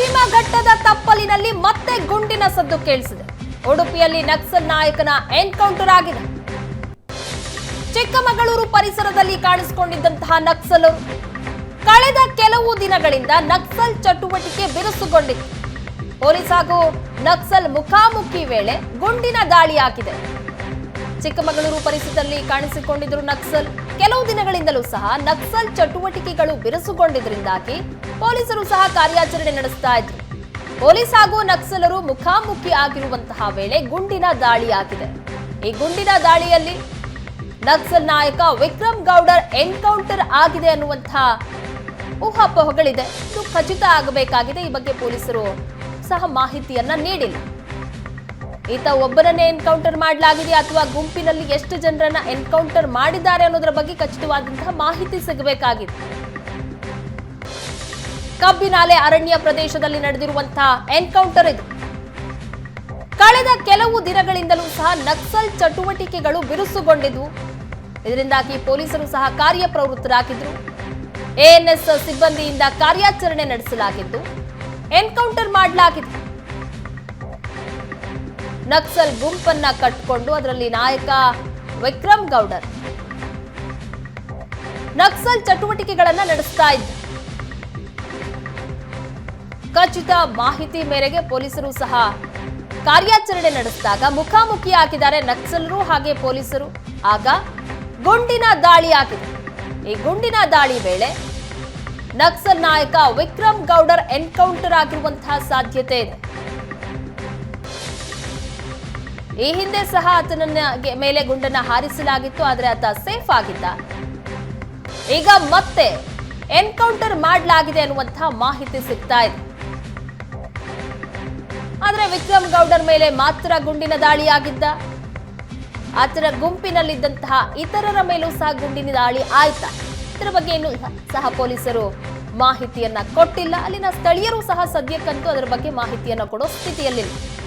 ಪಶ್ಚಿಮ ಘಟ್ಟದ ತಪ್ಪಲಿನಲ್ಲಿ ಮತ್ತೆ ಗುಂಡಿನ ಸದ್ದು ಕೇಳಿಸಿದೆ. ಉಡುಪಿಯಲ್ಲಿ ನಕ್ಸಲ್ ನಾಯಕನ ಎನ್ಕೌಂಟರ್ ಆಗಿದೆ. ಚಿಕ್ಕಮಗಳೂರು ಪರಿಸರದಲ್ಲಿ ಕಾಣಿಸಿಕೊಂಡಿದ್ದಂತಹ ನಕ್ಸಲರು ಕಳೆದ ಕೆಲವು ದಿನಗಳಿಂದ ನಕ್ಸಲ್ ಚಟುವಟಿಕೆ ಬಿರುಸುಗೊಂಡಿತ್ತು ಪೊಲೀಸ್ ಹಾಗೂ ನಕ್ಸಲ್ ಮುಖಾಮುಖಿ ವೇಳೆ ಗುಂಡಿನ ದಾಳಿಯಾಗಿದೆ ಚಿಕ್ಕಮಗಳೂರು ಪರಿಸರದಲ್ಲಿ ಕಾಣಿಸಿಕೊಂಡಿದ್ರು ನಕ್ಸಲ್. ಕೆಲವು ದಿನಗಳಿಂದಲೂ ಸಹ ನಕ್ಸಲ್ ಚಟುವಟಿಕೆಗಳು ಬಿರುಸುಗೊಂಡಿದ್ರಿಂದಾಗಿ ಪೊಲೀಸರು ಸಹ ಕಾರ್ಯಾಚರಣೆ ನಡೆಸ್ತಾ ಇದ್ರು. ಪೊಲೀಸ್ ಹಾಗೂ ನಕ್ಸಲರು ಮುಖಾಮುಖಿ ಆಗಿರುವಂತಹ ವೇಳೆ ಗುಂಡಿನ ದಾಳಿಯಾಗಿದೆ. ಈ ಗುಂಡಿನ ದಾಳಿಯಲ್ಲಿ ನಕ್ಸಲ್ ನಾಯಕ ವಿಕ್ರಮ್ ಗೌಡರ್ ಎನ್ಕೌಂಟರ್ ಆಗಿದೆ ಅನ್ನುವಂತಹ ಊಹಾಪೋಹಗಳಿದೆ. ಇದು ಖಚಿತ ಆಗಬೇಕಾಗಿದೆ. ಈ ಬಗ್ಗೆ ಪೊಲೀಸರು ಸಹ ಮಾಹಿತಿಯನ್ನ ನೀಡಿಲ್ಲ. ಈತ ಒಬ್ಬರನ್ನೇ ಎನ್ಕೌಂಟರ್ ಮಾಡಲಾಗಿದೆ ಅಥವಾ ಗುಂಪಿನಲ್ಲಿ ಎಷ್ಟು ಜನರನ್ನ ಎನ್ಕೌಂಟರ್ ಮಾಡಿದ್ದಾರೆ ಅನ್ನೋದರ ಬಗ್ಗೆ ಖಚಿತವಾದಂತಹ ಮಾಹಿತಿ ಸಿಗಬೇಕಾಗಿದೆ. ಕಬ್ಬಿನಾಲೆ ಅರಣ್ಯ ಪ್ರದೇಶದಲ್ಲಿ ನಡೆದಿರುವಂತಹ ಎನ್ಕೌಂಟರ್ ಇದು. ಕಳೆದ ಕೆಲವು ದಿನಗಳಿಂದಲೂ ಸಹ ನಕ್ಸಲ್ ಚಟುವಟಿಕೆಗಳು ಬಿರುಸುಗೊಂಡಿದ್ದು, ಇದರಿಂದಾಗಿ ಪೊಲೀಸರು ಸಹ ಕಾರ್ಯಪ್ರವೃತ್ತರಾಗಿದ್ದರು. ಎಎನ್ಎಸ್ ಸಿಬ್ಬಂದಿಯಿಂದ ಕಾರ್ಯಾಚರಣೆ ನಡೆಸಲಾಗಿದ್ದು, ಎನ್ಕೌಂಟರ್ ಮಾಡಲಾಗಿದೆ. ನಕ್ಸಲ್ ಗುಂಪನ್ನ ಕಟ್ಟಿಕೊಂಡು ಅದರಲ್ಲಿ ನಾಯಕ ವಿಕ್ರಮ್ ಗೌಡರ್. ನಕ್ಸಲ್ ಚಟುವಟಿಕೆಗಳನ್ನ ನಡೆಸ್ತಾ ಇದ್ದ. ಖಚಿತ ಮಾಹಿತಿ ಮೇರೆಗೆ ಪೊಲೀಸರು ಸಹ ಕಾರ್ಯಾಚರಣೆ ನಡೆಸಿದಾಗ ಮುಖಾಮುಖಿ ಹಾಕಿದ್ದಾರೆ ನಕ್ಸಲರು ಹಾಗೆ ಪೊಲೀಸರು. ಆಗ ಗುಂಡಿನ ದಾಳಿ ಆಗಿದೆ. ಈ ಗುಂಡಿನ ದಾಳಿ ವೇಳೆ ನಕ್ಸಲ್ ನಾಯಕ ವಿಕ್ರಮ್ ಗೌಡರ್ ಎನ್ಕೌಂಟರ್ ಆಗಿರುವಂತಹ ಸಾಧ್ಯತೆ ಇದೆ. ಈ ಹಿಂದೆ ಸಹ ಆತನ ಮೇಲೆ ಗುಂಡನ್ನ ಹಾರಿಸಲಾಗಿತ್ತು, ಆದರೆ ಆತ ಸೇಫ್ ಆಗಿದ್ದ. ಈಗ ಮತ್ತೆ ಎನ್ಕೌಂಟರ್ ಮಾಡಲಾಗಿದೆ ಅನ್ನುವಂತಹ ಮಾಹಿತಿ ಸಿಗ್ತಾ ಇದೆ. ಆದರೆ ವಿಕ್ರಮ್ ಗೌಡರ್ ಮೇಲೆ ಮಾತ್ರ ಗುಂಡಿನ ದಾಳಿಯಾಗಿದ್ದ. ಆತನ ಗುಂಪಿನಲ್ಲಿದ್ದಂತಹ ಇತರರ ಮೇಲೂ ಸಹ ಗುಂಡಿನ ದಾಳಿ ಆಯ್ತಾ? ಇದರ ಬಗ್ಗೆ ಇನ್ನೂ ಸಹ- ಪೊಲೀಸರು ಮಾಹಿತಿಯನ್ನ ಕೊಟ್ಟಿಲ್ಲ. ಅಲ್ಲಿನ ಸ್ಥಳೀಯರು ಸಹ ಸದ್ಯಕ್ಕಂತೂ ಅದರ ಬಗ್ಗೆ ಮಾಹಿತಿಯನ್ನು ಕೊಡೋ ಸ್ಥಿತಿಯಲ್ಲಿಲ್ಲ.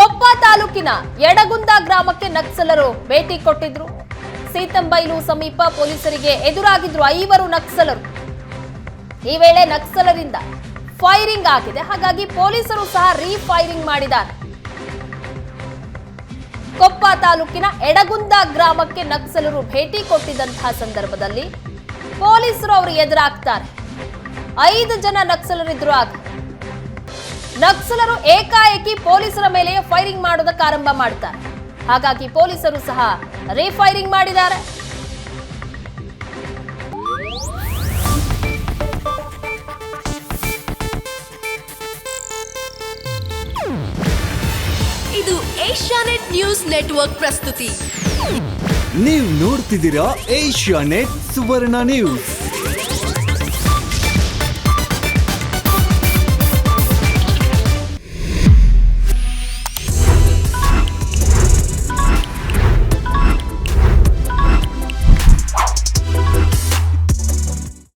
ಕೊಪ್ಪ ತಾಲೂಕಿನ ಯಡಗುಂದ ಗ್ರಾಮಕ್ಕೆ ನಕ್ಸಲರು ಭೇಟಿ ಕೊಟ್ಟಿದ್ರು. ಸೀತಂಬೈಲು ಸಮೀಪ ಪೊಲೀಸರಿಗೆ ಎದುರಾಗಿದ್ರು ಐವರು ನಕ್ಸಲರು. ಈ ವೇಳೆ ನಕ್ಸಲರಿಂದ ಫೈರಿಂಗ್ ಆಗಿದೆ. ಹಾಗಾಗಿ ಪೊಲೀಸರು ಸಹ ರೀಫೈರಿಂಗ್ ಮಾಡಿದ್ದಾರೆ. ಕೊಪ್ಪ ತಾಲೂಕಿನ ಎಡಗುಂದ ಗ್ರಾಮಕ್ಕೆ ನಕ್ಸಲರು ಭೇಟಿ ಕೊಟ್ಟಿದ್ದಂತಹ ಸಂದರ್ಭದಲ್ಲಿ ಪೊಲೀಸರು ಅವರು ಎದುರಾಗ್ತಾರೆ. ಐದು ಜನ ನಕ್ಸಲರಿದ್ರು ಆಗ ನಕ್ಸಲರು ಏಕಾಏಕಿ ಪೊಲೀಸರ ಮೇಲೆ ಫೈರಿಂಗ್ ಮಾಡೋದಕ್ಕೆ ಆರಂಭ ಮಾಡ್ತಾರೆ. ಹಾಗಾಗಿ ಪೊಲೀಸರು ಸಹ ರೀಫೈರಿಂಗ್ ಮಾಡಿದ್ದಾರೆ. ಇದು ಏಷ್ಯಾನೆಟ್ ನ್ಯೂಸ್ ನೆಟ್ವರ್ಕ್ ಪ್ರಸ್ತುತಿ. ನೀವು ನೋಡ್ತಿದ್ದೀರಾ ಏಷ್ಯಾ ನೆಟ್ ಸುವರ್ಣ ನ್ಯೂಸ್.